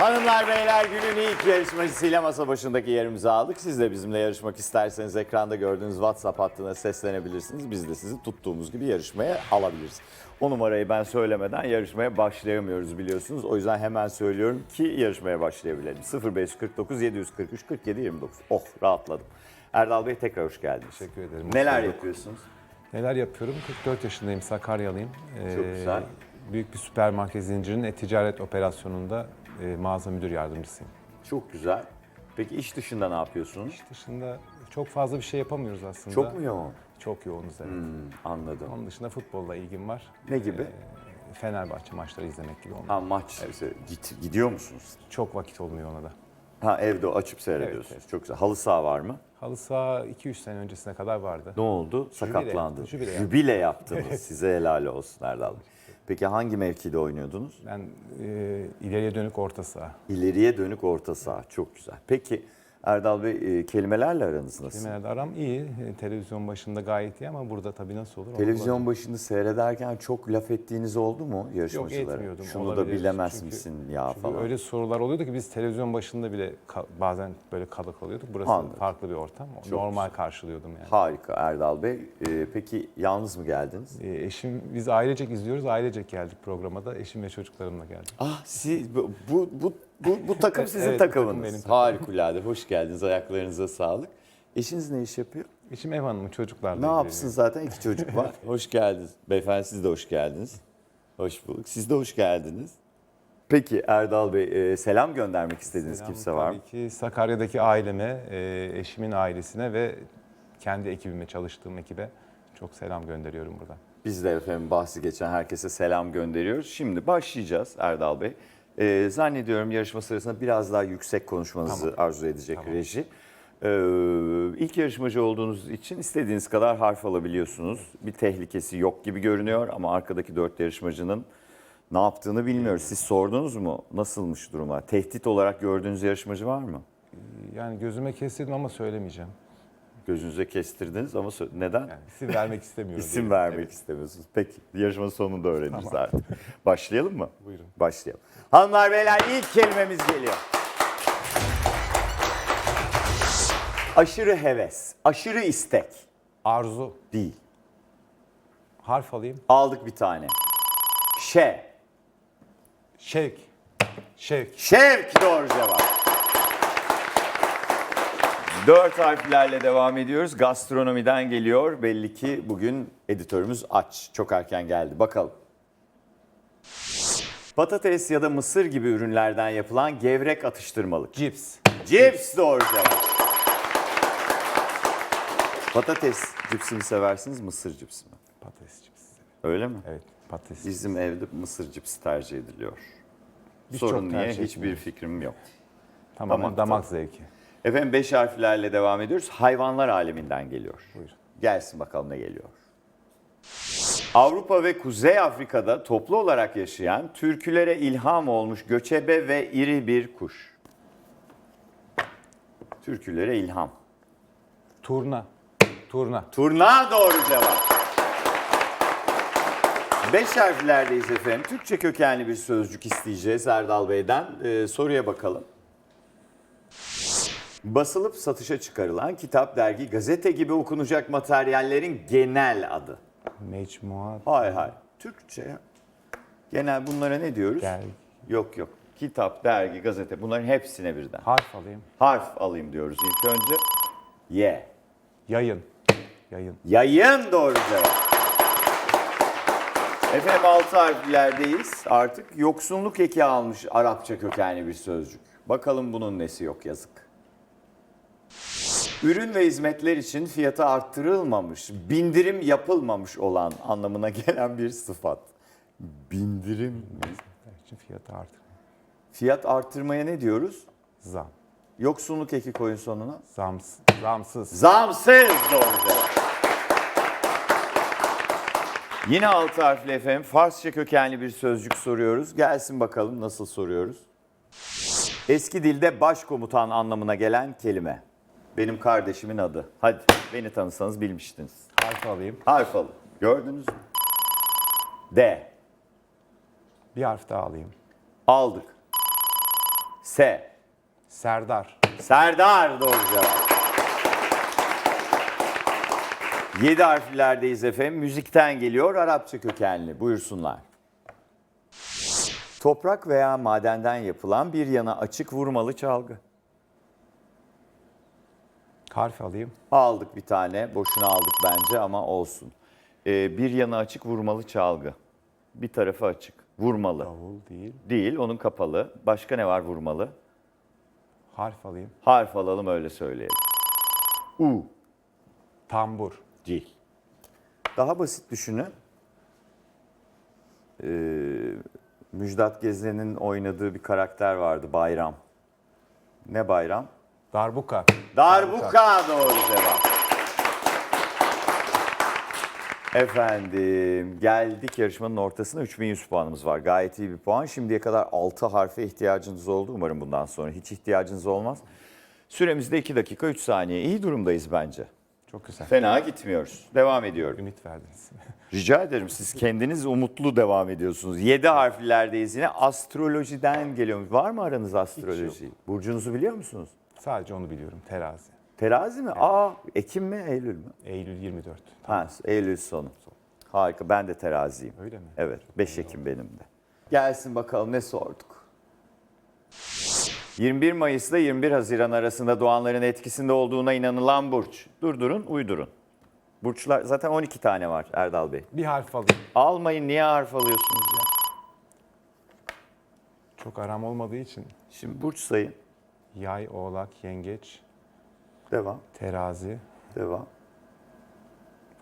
Hanımlar beyler günün ilk yarışmacısıyla masa başındaki yerimizi aldık. Siz de bizimle yarışmak isterseniz ekranda gördüğünüz WhatsApp hattına seslenebilirsiniz. Biz de sizi tuttuğumuz gibi yarışmaya alabiliriz. O numarayı ben söylemeden yarışmaya başlayamıyoruz biliyorsunuz. O yüzden hemen söylüyorum ki yarışmaya başlayabilelim. 0549 743 47 29. Oh rahatladım. Erdal Bey tekrar hoş geldiniz. Teşekkür ederim. hoş Neler bulduk. yapıyorsunuz? Neler yapıyorum? 44 yaşındayım, Sakaryalıyım. Çok Ee, güzel. Büyük bir süpermarket zincirinin e-ticaret operasyonunda e, mağaza müdür yardımcısıyım. Çok güzel. Peki iş dışında ne yapıyorsunuz? Dışında çok fazla bir şey yapamıyoruz aslında. Çok mu yoğun? Çok yoğunuz evet. Hmm, anladım. Onun dışında futbolla ilgim var. Ne gibi? Ee, Fenerbahçe maçları izlemek gibi onlar. Ha maç git, gidiyor musunuz? Çok vakit olmuyor ona da. Ha evde açıp seyrediyorsunuz. Evet, evet. Çok güzel. Halı saha var mı? Halı saha 2-3 sene öncesine kadar vardı. Ne oldu? Sakatlandı. jübile Jübile, yaptım. yaptınız. Size helal olsun Erdal Bey. Peki hangi mevkide oynuyordunuz? Ben e, ileriye dönük orta saha. İleriye dönük orta saha. Çok güzel. Peki Erdal Bey e, kelimelerle aranız nasıl? Kelimelerde aram iyi. E, Televizyon başında gayet iyi ama burada tabii nasıl olur? Televizyon başında seyrederken çok laf ettiğiniz oldu mu yarışmacılara? etmiyordum, Şunu da olabilir. bilemez Çünkü- misin ya Çünkü falan. öyle sorular oluyordu ki biz televizyon başında bile bazen böyle kala kalıyorduk. Burası Anladım. farklı bir ortam. Normal karşılıyordum yani. Harika Erdal Bey. E, peki yalnız mı geldiniz? Ee, eşim, biz ailecek izliyoruz. Ailecek geldik programa da. Eşim ve çocuklarımla geldik. Ah siz bu bu bu bu, takım sizin Evet, bu takım takımınız. benim takımım. Harikulade. Hoş geldiniz. Ayaklarınıza sağlık. Eşiniz ne iş yapıyor? Eşim ev hanımı, çocuklarla Ne ilgileniyor. yapsın zaten iki çocuk var. hoş geldiniz. Beyefendi siz de hoş geldiniz. Hoş bulduk. Siz de hoş geldiniz. Peki Erdal Bey e, selam göndermek istediğiniz Selam kimse var mı? Tabii ki Sakarya'daki aileme, e, eşimin ailesine ve kendi ekibime, çalıştığım ekibe çok selam gönderiyorum buradan. Biz de efendim bahsi geçen herkese selam gönderiyoruz. Şimdi başlayacağız Erdal Bey. E, zannediyorum yarışma sırasında biraz daha yüksek konuşmanızı arzu edecek Tamam. reji. E, ilk yarışmacı olduğunuz için istediğiniz kadar harf alabiliyorsunuz. Bir tehlikesi yok gibi görünüyor ama arkadaki dört yarışmacının ne yaptığını bilmiyoruz. Siz sordunuz mu? Nasılmış durumlar? Tehdit olarak gördüğünüz yarışmacı var mı? Yani gözüme kestirdim ama söylemeyeceğim. Gözünüze kestirdiniz ama neden? Yani isim vermek istemiyorum. İsim diyelim. vermek Evet. istemiyorsunuz. Peki yarışmanın sonunda öğreniriz artık. Başlayalım mı? Buyurun. Başlayalım. Hanımlar beyler ilk kelimemiz geliyor. Aşırı heves, aşırı istek Arzu. değil. Harf alayım. Aldık bir tane. Şe, Şevk. Şevk. şevk doğru cevap. Dört harflerle devam ediyoruz. Gastronomiden geliyor. Belli ki bugün editörümüz aç. Çok erken geldi. Bakalım. Patates ya da mısır gibi ürünlerden yapılan gevrek atıştırmalık. Cips. Cips doğru cevap. Patates cipsini seversiniz, mısır cipsi mi? Patates cips. Öyle mi? Evet, patates. Bizim evde mısır cipsi tercih ediliyor. Biz Sorun çok niye? tercih Hiçbir etmiyoruz. fikrim yok. Tamamen damak damak, tadı. zevki. Efendim beş harflerle devam ediyoruz. Hayvanlar aleminden geliyor. Buyurun. Gelsin bakalım ne geliyor. Avrupa ve Kuzey Afrika'da toplu olarak yaşayan, türkülere ilham olmuş göçebe ve iri bir kuş. Türkülere ilham. Turna. Turna. Turna doğru cevap. Beş harflerdeyiz efendim. Türkçe kökenli bir sözcük isteyeceğiz Erdal Bey'den. Ee, soruya bakalım. Basılıp satışa çıkarılan kitap, dergi, gazete gibi okunacak materyallerin genel adı. Mecmuat. Hayır hayır. Türkçe. Genel bunlara ne diyoruz? Dergi. Yok yok. Kitap, dergi, gazete bunların hepsine birden. Harf alayım. Harf alayım diyoruz ilk önce. Y. Yayın. Yayın. Yayın doğru cevap. Efendim altı harflerdeyiz. Artık yoksunluk eki almış Arapça kökenli bir sözcük. Bakalım bunun nesi yok yazık. Ürün ve hizmetler için fiyatı arttırılmamış, bindirim yapılmamış olan anlamına gelen bir sıfat. Bindirim mi? için fiyatı artık. Fiyat arttırmaya ne diyoruz? Zam. Yoksunluk eki koyun sonuna. Zams, zamsız. Zamsız doğru cevap. Yine altı harfli efendim. Farsça kökenli bir sözcük soruyoruz. Gelsin bakalım nasıl soruyoruz. Eski dilde başkomutan anlamına gelen kelime. Benim kardeşimin adı. Hadi beni tanısanız bilmiştiniz. Harf alayım. Harf alın. Gördünüz mü? D. Bir harf daha alayım. Aldık. S. Serdar. Serdar doğru cevap. 7 harflerdeyiz efendim. Müzikten geliyor Arapça kökenli. Buyursunlar. Toprak veya madenden yapılan bir yana açık vurmalı çalgı. Harf alayım. Aldık bir tane. Boşuna aldık bence ama olsun. Ee, bir yana açık vurmalı çalgı. Bir tarafı açık. Vurmalı. Davul değil. Değil, onun kapalı. Başka ne var vurmalı? Harf alayım. Harf alalım öyle söyleyelim. U. Tambur. Değil. Daha basit düşünün. Ee, Müjdat Gezen'in oynadığı bir karakter vardı Bayram. Ne Bayram? Darbuka. Darbuka doğru cevap. Efendim geldik yarışmanın ortasına 3100 puanımız var. Gayet iyi bir puan. Şimdiye kadar 6 harfe ihtiyacınız oldu. Umarım bundan sonra hiç ihtiyacınız olmaz. Süremizde 2 dakika 3 saniye. İyi durumdayız bence. Çok güzel. Fena gitmiyoruz. Devam ediyorum. Ümit verdiniz. Rica ederim siz kendiniz umutlu devam ediyorsunuz. 7 harflerdeyiz yine. Astrolojiden geliyormuş. Var mı aranız astroloji? Burcunuzu biliyor musunuz? Sadece onu biliyorum. Terazi. Terazi mi? Aa, Ekim mi, Eylül mü? Eylül 24. Ha, Eylül sonu. Harika. Ben de teraziyim. Öyle mi? Evet. 5 Ekim benim de. Gelsin bakalım ne sorduk? 21 Mayıs ile 21 Haziran arasında doğanların etkisinde olduğuna inanılan burç. Durdurun, uydurun. Burçlar zaten 12 tane var Erdal Bey. Bir harf alayım. Almayın niye harf alıyorsunuz ya? Çok aram olmadığı için. Şimdi burç sayın. Yay, oğlak, yengeç, Devam, terazi, devam.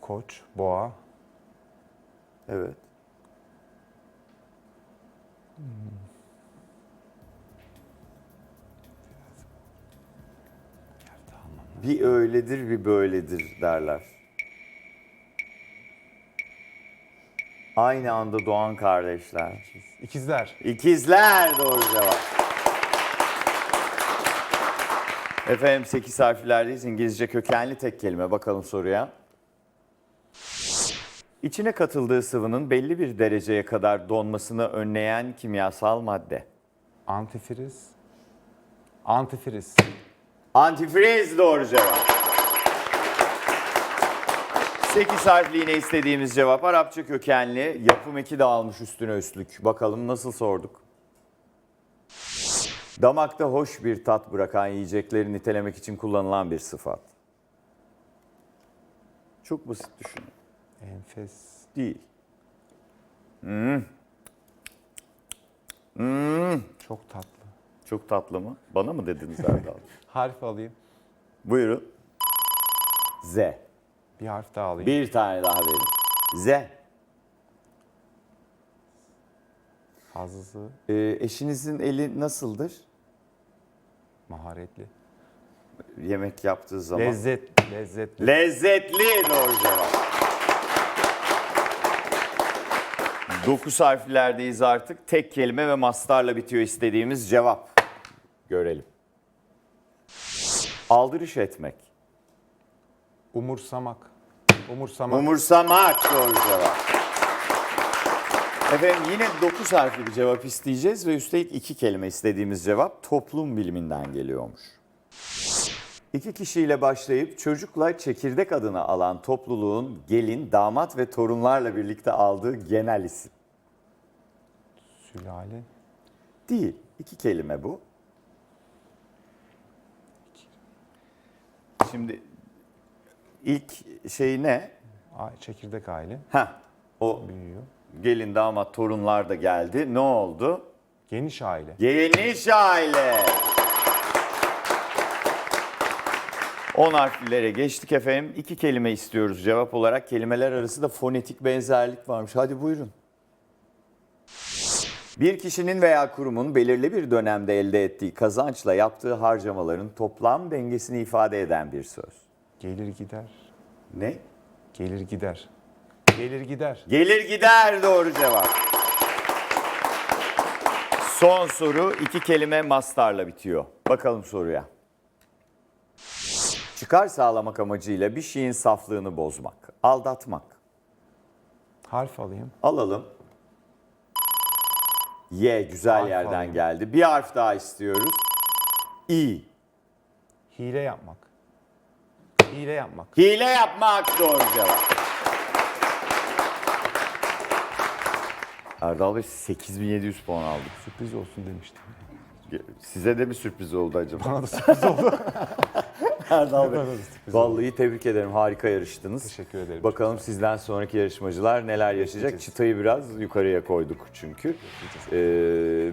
koç, boğa, Evet. Bir öyledir bir böyledir derler. Aynı anda doğan kardeşler. ikizler. İkizler doğru cevap. Efendim 8 harflerdeyiz. İngilizce kökenli tek kelime. Bakalım soruya. İçine katıldığı sıvının belli bir dereceye kadar donmasını önleyen kimyasal madde. Antifriz. Antifriz. Antifriz doğru cevap. 8 harfli yine istediğimiz cevap. Arapça kökenli. Yapım eki de almış üstüne üstlük. Bakalım nasıl sorduk? Damakta hoş bir tat bırakan yiyecekleri nitelemek için kullanılan bir sıfat. Çok basit düşünün. Enfes. Değil. Çok tatlı. Çok tatlı mı? Bana mı dediniz Erdal? Harf alayım. Buyurun. Z. Bir harf daha alayım. Bir tane daha verin. Z. Fazlası Ee, eşinizin eli nasıldır? maharetli. Yemek yaptığı zaman. Lezzet, lezzetli. Lezzetli doğru cevap. 9 harflerdeyiz artık. Tek kelime ve mastarla bitiyor istediğimiz cevap. Görelim. Aldırış etmek. Umursamak. Umursamak. Umursamak doğru cevap. Efendim yine 9 harfli bir cevap isteyeceğiz ve üstelik iki kelime istediğimiz cevap toplum biliminden geliyormuş. İki kişiyle başlayıp çocukla çekirdek adını alan topluluğun gelin, damat ve torunlarla birlikte aldığı genel isim. Sülale. Değil. İki kelime bu. Şimdi ilk şey ne? a- Çekirdek aile. Heh, o Büyüyor. Gelin, damat, torunlar da geldi. Ne oldu? Geniş aile. Geniş aile. 10 harflilere geçtik efendim. İki kelime istiyoruz cevap olarak. Kelimeler arası da fonetik benzerlik varmış. Hadi buyurun. Bir kişinin veya kurumun belirli bir dönemde elde ettiği kazançla yaptığı harcamaların toplam dengesini ifade eden bir söz. Gelir gider. Ne? Gelir gider. Gelir gider. Gelir gider doğru cevap. Son soru iki kelime mastarla bitiyor. Bakalım soruya. Çıkar sağlamak amacıyla bir şeyin saflığını bozmak, aldatmak. Harf alayım. Alalım. Y güzel Harf yerden alayım. geldi. Bir harf daha istiyoruz. İ. Hile yapmak. Hile yapmak. Hile yapmak doğru cevap. Erdal Bey 8700 puan aldık. Sürpriz olsun demiştim. Size de mi sürpriz oldu acaba? Bana da sürpriz oldu. Erdal Bey. Vallahi tebrik ederim. Harika yarıştınız. Teşekkür ederim. Bakalım sizden sonraki yarışmacılar neler yaşayacak. Çıtayı biraz yukarıya koyduk çünkü. Ee,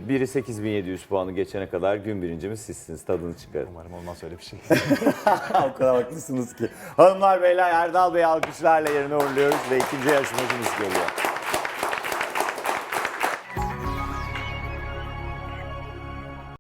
biri 8700 puanı geçene kadar gün birincimiz sizsiniz. Tadını çıkarın. Umarım olmaz öyle bir şey. o kadar haklısınız ki. Hanımlar beyler Erdal Bey alkışlarla yerine uğurluyoruz ve ikinci yarışmacımız geliyor.